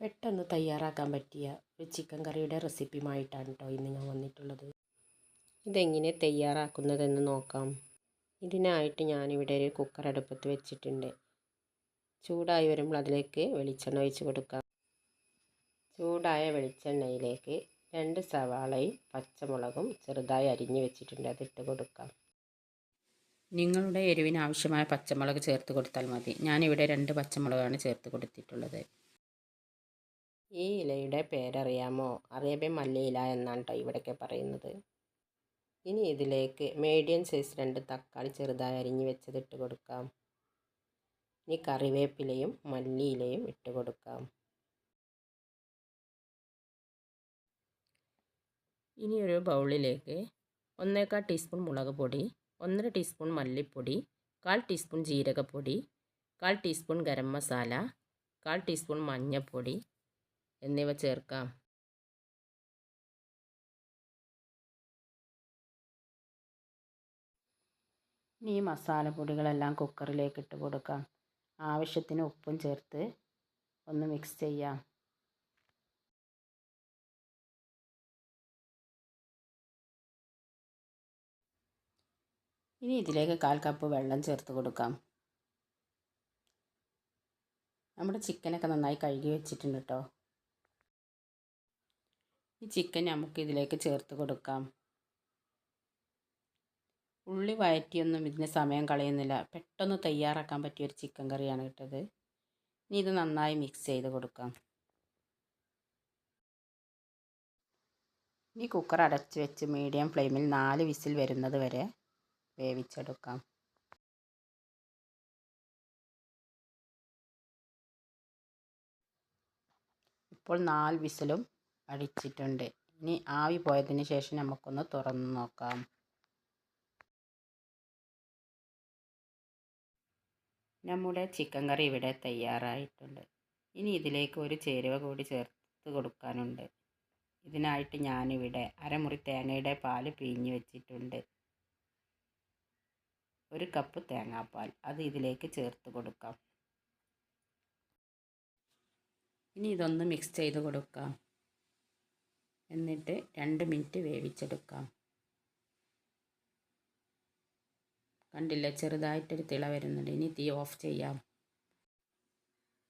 പെട്ടെന്ന് തയ്യാറാക്കാൻ പറ്റിയ ഒരു ചിക്കൻ കറിയുടെ റെസിപ്പിയുമായിട്ടാണ് കേട്ടോ ഇന്ന് ഞാൻ വന്നിട്ടുള്ളത്. ഇതെങ്ങനെ തയ്യാറാക്കുന്നതെന്ന് നോക്കാം. ഇതിനായിട്ട് ഞാനിവിടെ ഒരു കുക്കർ അടുപ്പത്ത് വെച്ചിട്ടുണ്ട്. ചൂടായി വരുമ്പോൾ അതിലേക്ക് വെളിച്ചെണ്ണ ഒഴിച്ച് കൊടുക്കാം. ചൂടായ വെളിച്ചെണ്ണയിലേക്ക് രണ്ട് സവാളയും പച്ചമുളകും ചെറുതായി അരിഞ്ഞ് വെച്ചിട്ടുണ്ട്. അതിട്ട് കൊടുക്കാം. നിങ്ങളുടെ എരിവിന് ആവശ്യമായ പച്ചമുളക് ചേർത്ത് കൊടുത്താൽ മതി. ഞാനിവിടെ രണ്ട് പച്ചമുളകാണ് ചേർത്ത് കൊടുത്തിട്ടുള്ളത്. ഈ ഇലയുടെ പേരറിയാമോ? അറേബ്യൻ മല്ലിയില എന്നാണ് കേട്ടോ ഇവിടെയൊക്കെ പറയുന്നത്. ഇനി ഇതിലേക്ക് മീഡിയം സൈസ് രണ്ട് തക്കാളി ചെറുതായി അരിഞ്ഞ് വെച്ചത് ഇട്ട് കൊടുക്കാം. ഇനി കറിവേപ്പിലയും മല്ലിയിലയും ഇട്ട് കൊടുക്കാം. ഇനി ഒരു ബൗളിലേക്ക് ഒന്നേക്കാൾ ടീസ്പൂൺ മുളക് പൊടി ഒന്നര ടീസ്പൂൺ മല്ലിപ്പൊടി കാൽ ടീസ്പൂൺ ജീരകപ്പൊടി കാൽ ടീസ്പൂൺ ഗരം മസാല കാൽ ടീസ്പൂൺ മഞ്ഞൾപ്പൊടി എന്നിവ ചേർക്കാം. ഇനി ഈ മസാലപ്പൊടികളെല്ലാം കുക്കറിലേക്ക് ഇട്ട് കൊടുക്കാം. ആവശ്യത്തിന് ഉപ്പും ചേർത്ത് ഒന്ന് മിക്സ് ചെയ്യാം. ഇനി ഇതിലേക്ക് കാൽ കപ്പ് വെള്ളം ചേർത്ത് കൊടുക്കാം. നമ്മുടെ ചിക്കനൊക്കെ നന്നായി കഴുകി വെച്ചിട്ടുണ്ട് കേട്ടോ ഈ ചിക്കൻ നമുക്ക് ഇതിലേക്ക് ചേർത്ത് കൊടുക്കാം. ഉള്ളി വഴറ്റിയൊന്നും ഇതിന് സമയം കളയുന്നില്ല. പെട്ടെന്ന് തയ്യാറാക്കാൻ പറ്റിയ ഒരു ചിക്കൻ കറിയാണ് കിട്ടത്. ഇനി ഇത് നന്നായി മിക്സ് ചെയ്ത് കൊടുക്കാം. ഇനി കുക്കർ അടച്ച് വെച്ച് മീഡിയം ഫ്ലെയിമിൽ നാല് വിസിൽ വരുന്നത് വരെ വേവിച്ചെടുക്കാം. ഇപ്പോൾ നാല് വിസിലും അടിച്ചിട്ടുണ്ട്. ഇനി ആവി പോയതിന് ശേഷം നമുക്കൊന്ന് തുറന്ന് നോക്കാം. നമ്മുടെ ചിക്കൻ കറി ഇവിടെ തയ്യാറായിട്ടുണ്ട്. ഇനി ഇതിലേക്ക് ഒരു ചേരുവ കൂടി ചേർത്ത് കൊടുക്കാനുണ്ട്. ഇതിനായിട്ട് ഞാനിവിടെ അരമുറി തേങ്ങയുടെ പാൽ പിഴിഞ്ഞ് വെച്ചിട്ടുണ്ട്. ഒരു കപ്പ് തേങ്ങാപ്പാൽ അത് ഇതിലേക്ക് ചേർത്ത് കൊടുക്കാം. ഇനി ഇതൊന്ന് മിക്സ് ചെയ്ത് കൊടുക്കാം. എന്നിട്ട് രണ്ട് മിനിറ്റ് വേവിച്ചെടുക്കാം. കണ്ടില്ല ചെറുതായിട്ടൊരു തിള വരുന്നുണ്ട്. ഇനി തീ ഓഫ് ചെയ്യാം.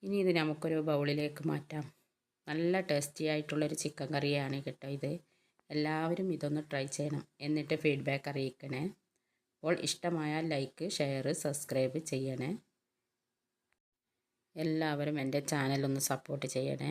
ഇനി ഇത് നമുക്കൊരു ബൗളിലേക്ക് മാറ്റാം. നല്ല ടേസ്റ്റി ആയിട്ടുള്ളൊരു ചിക്കൻ കറിയാണ് കേട്ടോ ഇത്. എല്ലാവരും ഇതൊന്ന് ട്രൈ ചെയ്യണം. എന്നിട്ട് ഫീഡ്ബാക്ക് അറിയിക്കണേ. അപ്പോൾ ഇഷ്ടമായാൽ ലൈക്ക് ഷെയർ സബ്സ്ക്രൈബ് ചെയ്യണേ. എല്ലാവരും എന്റെ ചാനൽ ഒന്ന് സപ്പോർട്ട് ചെയ്യണേ.